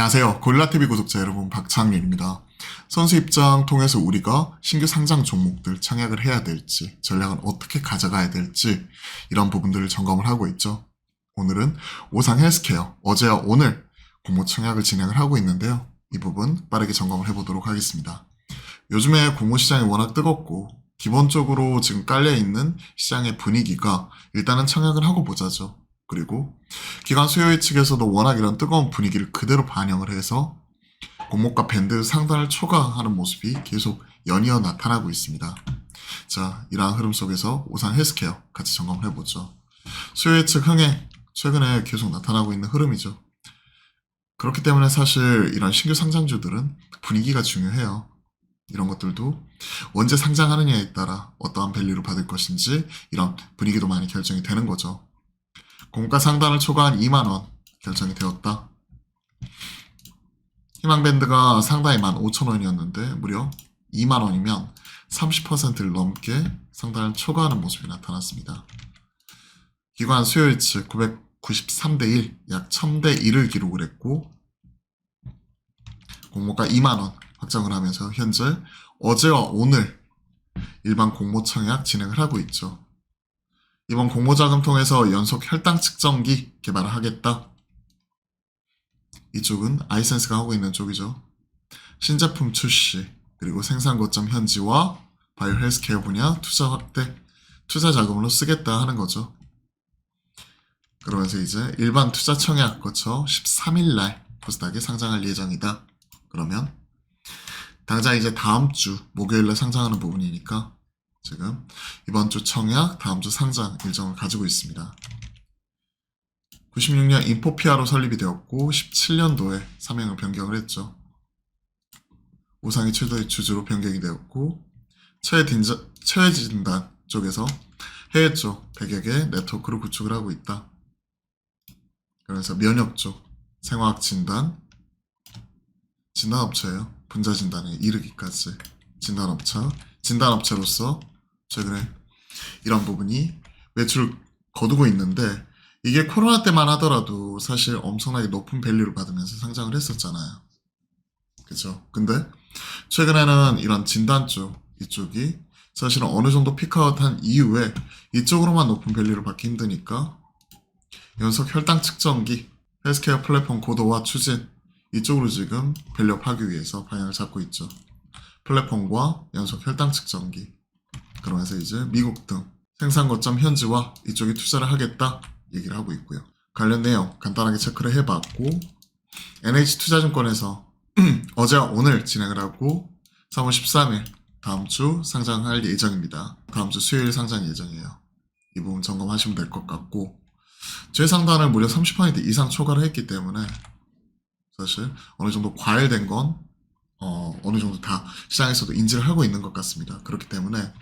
안녕하세요. 고릴라TV 구독자 여러분, 박창윤입니다. 선수 입장 통해서 우리가 신규 상장 종목들 청약을 해야 될지, 전략은 어떻게 가져가야 될지, 이런 부분들을 점검을 하고 있죠. 오늘은 오상 헬스케어, 어제와 오늘 공모 청약을 진행을 하고 있는데요. 이 부분 빠르게 점검을 해보도록 하겠습니다. 요즘에 공모 시장이 워낙 뜨겁고, 기본적으로 지금 깔려있는 시장의 분위기가 일단은 청약을 하고 보자죠. 그리고 기관 수요일 측에서도 워낙 이런 뜨거운 분위기를 그대로 반영을 해서 공모가 밴드 상단을 초과하는 모습이 계속 연이어 나타나고 있습니다. 자, 이러한 흐름 속에서 오산 헬스케어 같이 점검을 해보죠. 수요일 측 흥행 최근에 계속 나타나고 있는 흐름이죠. 그렇기 때문에 사실 이런 신규 상장주들은 분위기가 중요해요. 이런 것들도 언제 상장하느냐에 따라 어떠한 밸류를 받을 것인지 이런 분위기도 많이 결정이 되는 거죠. 공가 상단을 초과한 2만원 결정이 되었다. 희망밴드가 상단이 15,000원이었는데 무려 2만원이면 30%를 넘게 상단을 초과하는 모습이 나타났습니다. 기관 수요일 측 993대 1, 약 1000대 1을 기록을 했고 공모가 2만원 확정을 하면서 현재 어제와 오늘 일반 공모 청약 진행을 하고 있죠. 이번 공모자금 통해서 연속 혈당 측정기 개발을 하겠다. 이쪽은 아이센스가 하고 있는 쪽이죠. 신제품 출시, 그리고 생산 거점 현지와 바이오 헬스케어 분야 투자 확대, 투자 자금으로 쓰겠다 하는 거죠. 그러면서 이제 일반 투자 청약 거쳐 13일 날 코스닥에 상장할 예정이다. 그러면 당장 이제 다음 주 목요일에 상장하는 부분이니까 지금 이번 주 청약, 다음 주 상장 일정을 가지고 있습니다. 96년 인포피아로 설립이 되었고 17년도에 사명을 변경을 했죠. 우상이 최대의 주주로 변경이 되었고 최진단, 쪽에서 해외 쪽 100여 개 네트워크를 구축을 하고 있다. 그래서 면역 쪽 생화학 진단, 진단업체예요. 분자 진단에 이르기까지 진단업체, 진단업체로서 최근에 이런 부분이 매출을 거두고 있는데 이게 코로나 때만 하더라도 사실 엄청나게 높은 밸류를 받으면서 상장을 했었잖아요. 그죠? 근데 최근에는 이런 진단 쪽 이쪽이 사실은 어느 정도 피크아웃한 이후에 이쪽으로만 높은 밸류를 받기 힘드니까 연속 혈당 측정기, 헬스케어 플랫폼 고도화 추진 이쪽으로 지금 밸류업하기 위해서 방향을 잡고 있죠. 플랫폼과 연속 혈당 측정기 그러면서 이제 미국 등 생산 거점 현지와 이쪽에 투자를 하겠다 얘기를 하고 있고요. 관련 내용 간단하게 체크를 해봤고 NH투자증권에서 어제와 오늘 진행을 하고 3월 13일 다음 주 상장할 예정입니다. 다음 주 수요일 상장 예정이에요. 이 부분 점검하시면 될 것 같고 최상단을 무려 30% 이상 초과를 했기 때문에 사실 어느 정도 과열된 건 어, 어느 정도 다 시장에서도 인지를 하고 있는 것 같습니다. 그렇기 때문에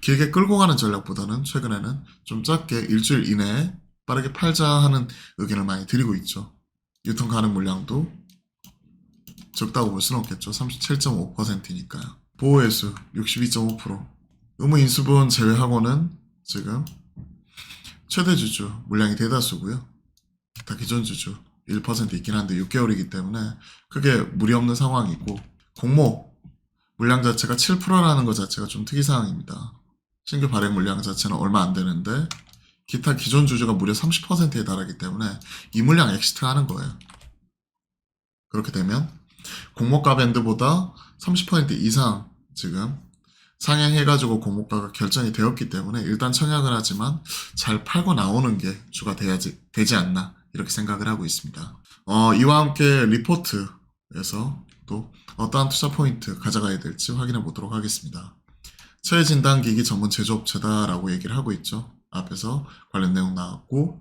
길게 끌고 가는 전략보다는 최근에는 좀 짧게 일주일 이내에 빠르게 팔자 하는 의견을 많이 드리고 있죠. 유통 가능 물량도 적다고 볼 수는 없겠죠. 37.5%니까요. 보호회수 62.5%. 의무 인수분 제외하고는 지금 최대 주주 물량이 대다수고요. 다 기존 주주 1% 있긴 한데 6개월이기 때문에 크게 무리 없는 상황이고 공모 물량 자체가 7%라는 것 자체가 좀 특이사항입니다. 신규 발행 물량 자체는 얼마 안 되는데 기타 기존 주주가 무려 30%에 달하기 때문에 이 물량 엑시트 하는 거예요. 그렇게 되면 공모가 밴드보다 30% 이상 지금 상향해가지고 공모가가 결정이 되었기 때문에 일단 청약을 하지만 잘 팔고 나오는 게 주가 돼야지, 되지 않나 이렇게 생각을 하고 있습니다. 어, 이와 함께 리포트에서 또 어떠한 투자 포인트 가져가야 될지 확인해 보도록 하겠습니다. 최진단 기기 전문 제조업체다라고 얘기를 하고 있죠. 앞에서 관련 내용 나왔고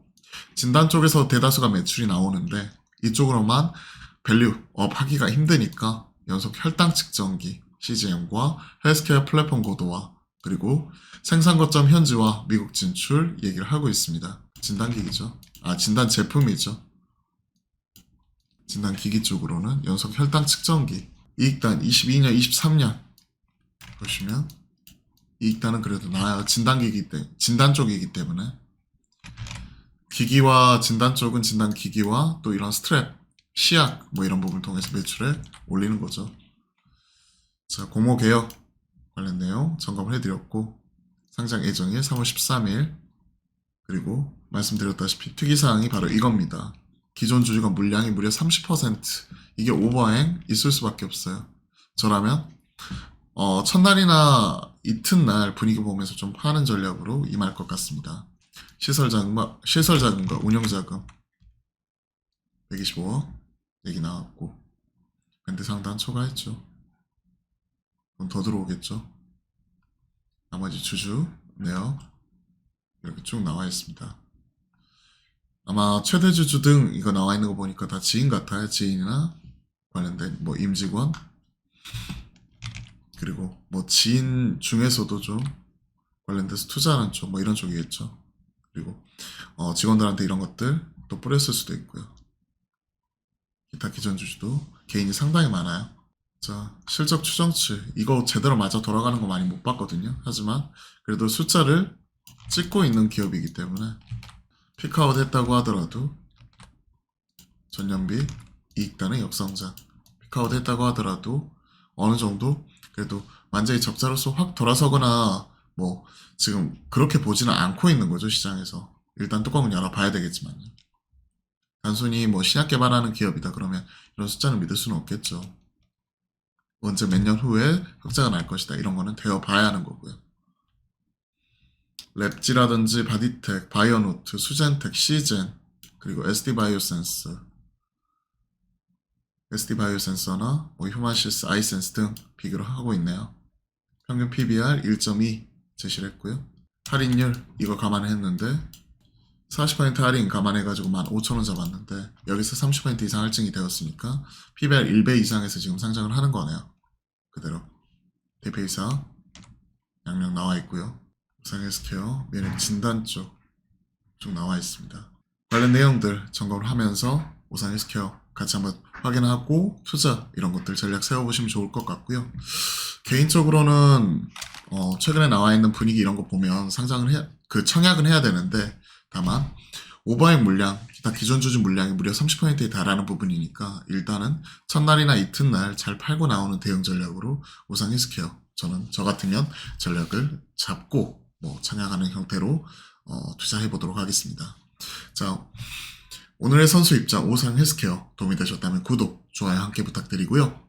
진단 쪽에서 대다수가 매출이 나오는데 이쪽으로만 밸류업 하기가 힘드니까 연속 혈당 측정기 CGM과 헬스케어 플랫폼 고도화 그리고 생산 거점 현지와 미국 진출 얘기를 하고 있습니다. 진단기기죠. 아 진단 제품이죠. 진단기기 쪽으로는 연속 혈당 측정기 이익단 22년 23년 보시면 이익단은 그래도 나아요. 진단기기 때 진단 쪽이기 때문에 기기와 진단 쪽은 진단 기기와 또 이런 스트랩 시약 뭐 이런 부분을 통해서 매출에 올리는 거죠. 자, 공모 개혁 관련 내용 점검을 해드렸고 상장 예정일 3월 13일 그리고 말씀드렸다시피 특이사항이 바로 이겁니다. 기존 주주가 물량이 무려 30% 이게 오버행 있을 수밖에 없어요. 저라면 어, 첫날이나 이튿날 분위기 보면서 좀 파는 전략으로 임할 것 같습니다. 시설 자금과 시설 자금과 운영 자금 125억 얘기 나왔고 밴드 상단 초과했죠. 돈더 들어오겠죠. 나머지 주주 내역 이렇게 쭉 나와 있습니다. 아마 최대 주주 등 이거 나와 있는 거 보니까 다 지인 같아요. 지인이나 관련된 뭐 임직원 그리고 뭐 지인 중에서도 좀 관련돼서 투자하는 쪽 뭐 이런 쪽이겠죠. 그리고 어, 직원들한테 이런 것들 또 뿌렸을 수도 있고요. 기타 기존 주주도 개인이 상당히 많아요. 자, 실적 추정치 이거 제대로 맞아 돌아가는 거 많이 못 봤거든요. 하지만 그래도 숫자를 찍고 있는 기업이기 때문에 피크아웃 했다고 하더라도 전년비 이익단의 역성장. 피크아웃 했다고 하더라도 어느 정도 그래도 완전히 적자로서 확 돌아서거나 뭐 지금 그렇게 보지는 않고 있는 거죠 시장에서. 일단 뚜껑은 열어봐야 되겠지만 단순히 뭐 신약 개발하는 기업이다 그러면 이런 숫자는 믿을 수는 없겠죠. 언제 몇 년 후에 흑자가 날 것이다 이런 거는 되어 봐야 하는 거고요 랩지라든지 바디텍, 바이오노트, 수젠텍, 시젠 그리고 SD 바이오센스 SD 바이오센서나 뭐 휴마시스, 아이센스 등 비교를 하고 있네요. 평균 PBR 1.2 제시를 했고요. 할인율 이거 감안했는데 40% 할인 감안해가지고 15,000원 잡았는데 여기서 30% 이상 할증이 되었으니까 PBR 1배 이상에서 지금 상장을 하는 거네요. 그대로 대표이사 양력 나와 있고요. 우상 헬스케어 면역 진단 쪽 쭉 나와 있습니다. 관련 내용들 점검을 하면서 우상 헬스케어 같이 한번 확인하고 투자 이런 것들 전략 세워보시면 좋을 것 같고요. 개인적으로는 어, 최근에 나와 있는 분위기 이런 거 보면 상장을 해, 그 청약은 해야 되는데 다만 오버행 물량, 기타 기존 주주 물량이 무려 30%에 달하는 부분이니까 일단은 첫날이나 이튿날 잘 팔고 나오는 대응 전략으로 우상 헬스케어 저는 저 같으면 전략을 잡고 뭐 청약하는 형태로 어, 투자해 보도록 하겠습니다. 자, 오늘의 선수 입장 오상 헬스케어 도움이 되셨다면 구독, 좋아요 함께 부탁드리고요.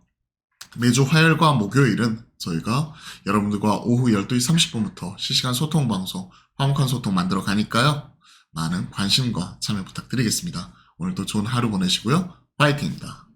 매주 화요일과 목요일은 저희가 여러분들과 오후 12시 30분부터 실시간 소통 방송, 화목한 소통 만들어 가니까요. 많은 관심과 참여 부탁드리겠습니다. 오늘도 좋은 하루 보내시고요. 파이팅입니다.